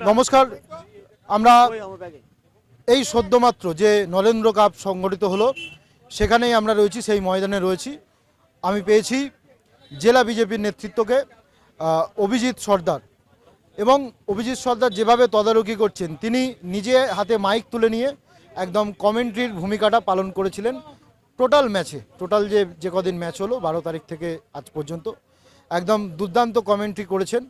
নমস্কার। আমরা এই সদ্যমাত্র যে নরেন্দ্র কাপ সংগঠিত হলো সেখানেই আমরা রয়েছি সেই ময়দানে রয়েছি। আমি পেয়েছি জেলা বিজেপির নেতৃত্বকে অভিজিৎ সর্দার। এবং অভিজিৎ সর্দার যেভাবে তদারকি করছেন তিনি নিজে হাতে মাইক তুলে নিয়ে একদম কমেন্ট্রির ভূমিকাটা পালন করেছিলেন টোটাল ম্যাচে। টোটাল যে যে কদিন ম্যাচ হলো বারো তারিখ থেকে আজ পর্যন্ত। একদম দুর্দান্ত কমেন্ট্রি করেছেন।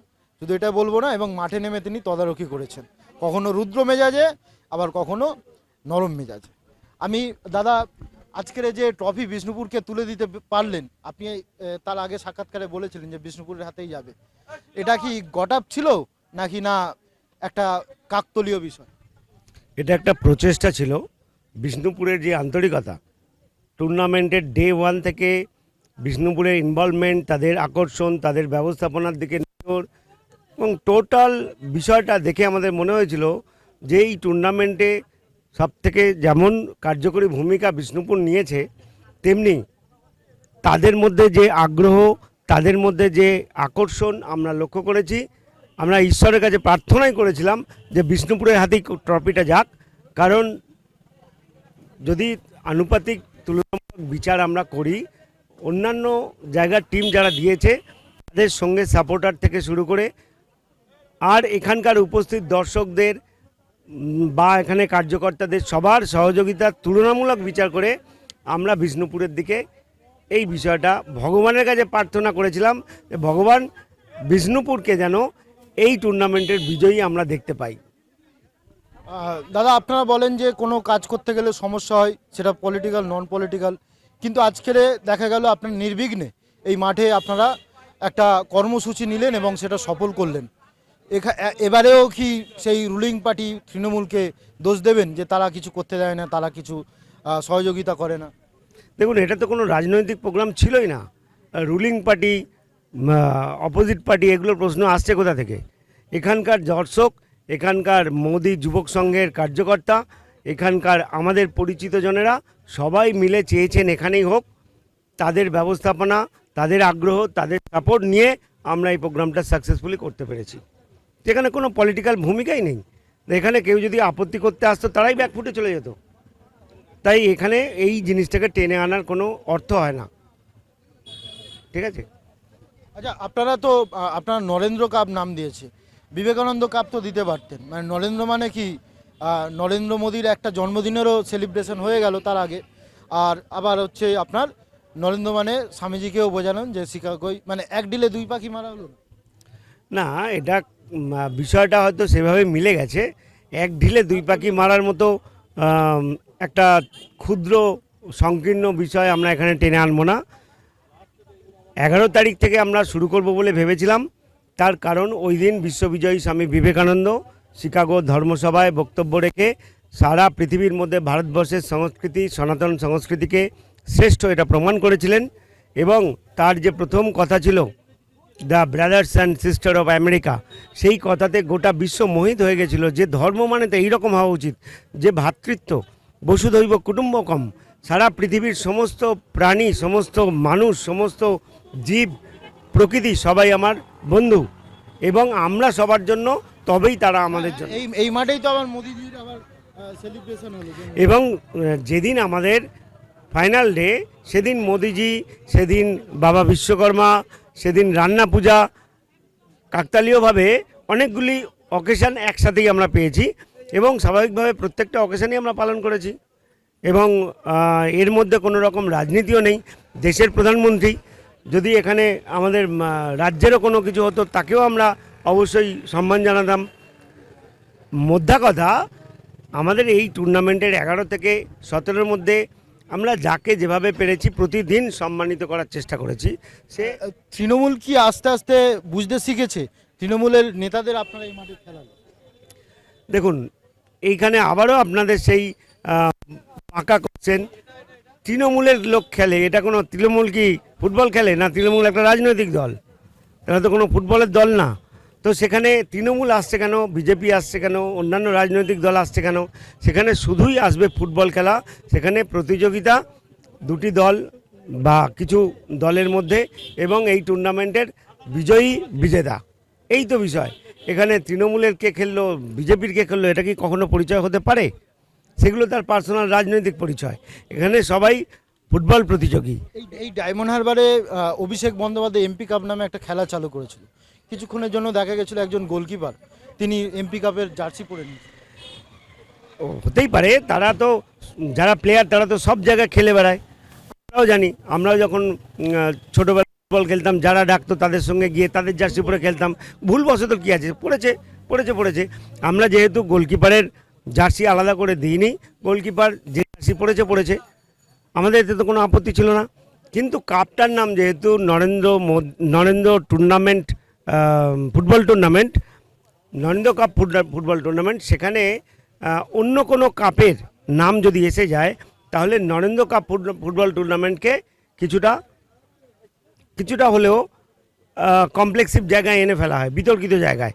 শুধু এটা বলব না, এবং মাঠে নেমে তিনি তদারকি করেছেন। কখনো রুদ্র মেজাজে, আবার কখনো নরম মেজাজে। আমি, দাদা, আজকের যে ট্রফি বিষ্ণুপুরকে তুলে দিতে পারলেন, আপনি তার আগে সাক্ষাৎকারে বলেছিলেন যে বিষ্ণুপুরের হাতেই যাবে। এটা কি গটাপ ছিল, নাকি না একটা কাকতলীয় বিষয়? এটা একটা প্রচেষ্টা ছিল। বিষ্ণুপুরের যে আন্তরিকতা টুর্নামেন্টের ডে ওয়ান থেকে বিষ্ণুপুরের ইনভলভমেন্ট তাদের আকর্ষণ, তাদের ব্যবস্থাপনার দিকে নজর এবং টোটাল বিষয়টা দেখে আমাদের মনে হয়েছিল যে এই টুর্নামেন্টে সব থেকে যেমন কার্যকরী ভূমিকা বিষ্ণুপুর নিয়েছে, তেমনি তাদের মধ্যে যে আগ্রহ, তাদের মধ্যে যে আকর্ষণ আমরা লক্ষ্য করেছি। আমরা ঈশ্বরের কাছে প্রার্থনাই করেছিলাম যে বিষ্ণুপুরের হাতেই ট্রফিটা যাক। কারণ যদি আনুপাতিক তুলনামূলক বিচার আমরা করি, অন্যান্য জায়গার টিম যারা দিয়েছে, তাদের সঙ্গে সাপোর্টার থেকে শুরু করে আর এখানকার উপস্থিত দর্শকদের বা এখানে কার্যকর্তাদের সবার সহযোগিতার তুলনামূলক বিচার করে আমরা বিষ্ণুপুরের দিকে এই বিষয়টা ভগবানের কাছে প্রার্থনা করেছিলাম যে ভগবান বিষ্ণুপুরকে যেন এই টুর্নামেন্টের বিজয়ী আমরা দেখতে পাই। দাদা, আপনারা বলেন যে কোনো কাজ করতে গেলে সমস্যা হয়, সেটা পলিটিক্যাল নন পলিটিক্যাল কিন্তু আজকের দেখা গেল আপনার নির্বিঘ্নে এই মাঠে আপনারা একটা কর্মসূচি নিলেন এবং সেটা সফল করলেন। এবারেও কি সেই রুলিং পার্টি তৃণমূলকে দোষ দেবেন যে তারা কিছু করতে দেয় না, তারা কিছু সহযোগিতা করে না? দেখুন, এটা তো কোনো রাজনৈতিক প্রোগ্রাম ছিলই না। রুলিং পার্টি অপোজিট পার্টি এগুলোর প্রশ্ন আসছে কোথা থেকে? এখানকার দর্শক এখানকার মোদি যুবক সংঘের কার্যকর্তা, এখানকার আমাদের পরিচিত জনেরা, সবাই মিলে চেয়েছেন এখানেই হোক, তাদের ব্যবস্থাপনা, তাদের আগ্রহ, তাদের সাপোর্ট নিয়ে আমরা এই প্রোগ্রামটা সাকসেসফুলি করতে পেরেছি। যেখানে কোনো পলিটিক্যাল ভূমিকাই নেই। এখানে কেউ যদি আপত্তি করতে আসতো তারাই ব্যাকফুটে চলে যেত। তাই এখানে এই জিনিসটাকে টেনে আনার কোনো অর্থ হয় না। ঠিক আছে? আচ্ছা আপনারা তো আপনারা নরেন্দ্র কাপ নাম দিয়েছে। বিবেকানন্দ কাপ তো দিতে পারতেন। মানে নরেন্দ্র মানে কি? নরেন্দ্র মোদীর একটা জন্মদিনেরও সেলিব্রেশন হয়ে গেল তার আগে। আর আবার হচ্ছে আপনার নরেন্দ্র মানে স্বামীজিকেও বোঝানোন যে শিকাগোই মানে এক ডিলে দুই পাখি মারা হলো। না? এটা বিষয়টা হয়তো সেভাবে মিলে গেছে। এক ঢিলে দুই পাখি মারার মতো একটা ক্ষুদ্র, সংকীর্ণ বিষয় আমরা এখানে টেনে আনব না। এগারো তারিখ থেকে আমরা শুরু করব বলে ভেবেছিলাম। তার কারণ ওই দিন বিশ্ববিজয়ী স্বামী বিবেকানন্দ শিকাগো ধর্মসভায় বক্তব্য রেখে সারা পৃথিবীর মধ্যে ভারতবর্ষের সংস্কৃতি, সনাতন সংস্কৃতিকে শ্রেষ্ঠ এটা প্রমাণ করেছিলেন এবং তার যে প্রথম কথা ছিল the brothers and sister of America সেই কথাতে গোটা বিশ্ব মোহিত হয়ে গেছিল যে ধর্ম মানে তো এইরকম হওয়া উচিত যে ভ্রাতৃত্ব বসুধৈব কুটুম্বকম সারা পৃথিবীর সমস্ত প্রাণী সমস্ত মানুষ সমস্ত জীব প্রকৃতি সবাই আমার বন্ধু এবং আমরা সবার জন্য তবেই তারা আমাদের জন্য। এই এই মাঠেই তো আবার মোদিজির আবার সেলিব্রেশন হলো এবং যেদিন আমাদের ফাইনাল ডে সেদিন মোদিজি সেদিন বাবা বিশ্বকর্মা সেদিন রান্না পূজা কাকতালীয়ভাবে অনেকগুলি অকেশান একসাথেই আমরা পেয়েছি এবং স্বাভাবিকভাবে প্রত্যেকটা অকেশানই আমরা পালন করেছি এবং এর মধ্যে কোনো রকম রাজনীতিও নেই। দেশের প্রধানমন্ত্রী যদি এখানে আমাদের রাজ্যেরও কোনো কিছু হতো, তাকেও আমরা অবশ্যই সম্মান জানাতাম। মোদ্দা কথা, আমাদের এই টুর্নামেন্টের এগারো থেকে সতেরোর মধ্যে আমরা যাকে যেভাবে পেরেছি প্রতিদিন সম্মানিত করার চেষ্টা করেছি সে তৃণমূল কি আস্তে আস্তে বুঝতে শিখেছে? তৃণমূলের নেতাদের আপনারা এই মাঠে খেলালো দেখুন এইখানে আবারও আপনাদের সেই পাকা করছেন। তৃণমূলের লোক খেলে এটা কোনো তৃণমূল কি ফুটবল খেলে না তৃণমূল একটা রাজনৈতিক দল? এটা তো কোনো ফুটবলের দল না। তো সেখানে তৃণমূল আসছে কেন? বিজেপি আসছে কেন? অন্যান্য রাজনৈতিক দল আসছে কেন? সেখানে শুধুই আসবে ফুটবল খেলা। সেখানে প্রতিযোগিতা, দুটি দল বা কিছু দলের মধ্যে এবং এই টুর্নামেন্টের বিজয়ী বিজেতা। এই তো বিষয়। এখানে তৃণমূলের কে খেললো, বিজেপির কে খেললো, এটা কি কখনো পরিচয় হতে পারে? সেগুলো তার পার্সোনাল রাজনৈতিক পরিচয়। এখানে সবাই ফুটবল প্রতিযোগী। এই ডায়মন্ড হারবারে অভিষেক বন্দ্যোপাধ্যায় এমপি কাপ নামে একটা খেলা চালু করেছিল। কিছুক্ষণের জন্য দেখা গেছিল একজন গোলকিপার। তিনি এমপি কাপের জার্সি পরে নিয়েছেন। ও, হতেই পারে, তারা তো, যারা প্লেয়ার তারা তো সব জায়গায় খেলে বেড়ায়। আমরাও জানি, আমরাও যখন ছোটোবেলা ফুটবল খেলতাম, যারা ডাকতো তাদের সঙ্গে গিয়ে তাদের জার্সি পরে খেলতাম। ভুলবশত কী আছে? পড়েছে পড়েছে পড়েছে। আমরা যেহেতু গোলকিপারের জার্সি আলাদা করে দিইনি, গোলকিপার যে জার্সি পড়েছে পড়েছে। আমাদের এতে তো কোনো আপত্তি ছিল না। কিন্তু কাপটার নাম যেহেতু Narendra Narendra tournament football tournament Narendra cup football tournament সেখানে অন্য কোনো কাপের নাম যদি এসে যায়, তাহলে নরেন্দ্র কাপ ফুট- ফুটবল টুর্নামেন্টকে কিছুটা কিছুটা হলেও কমপ্লেক্সিভ জায়গায় এনে ফেলা হয়, বিতর্কিত জায়গায়।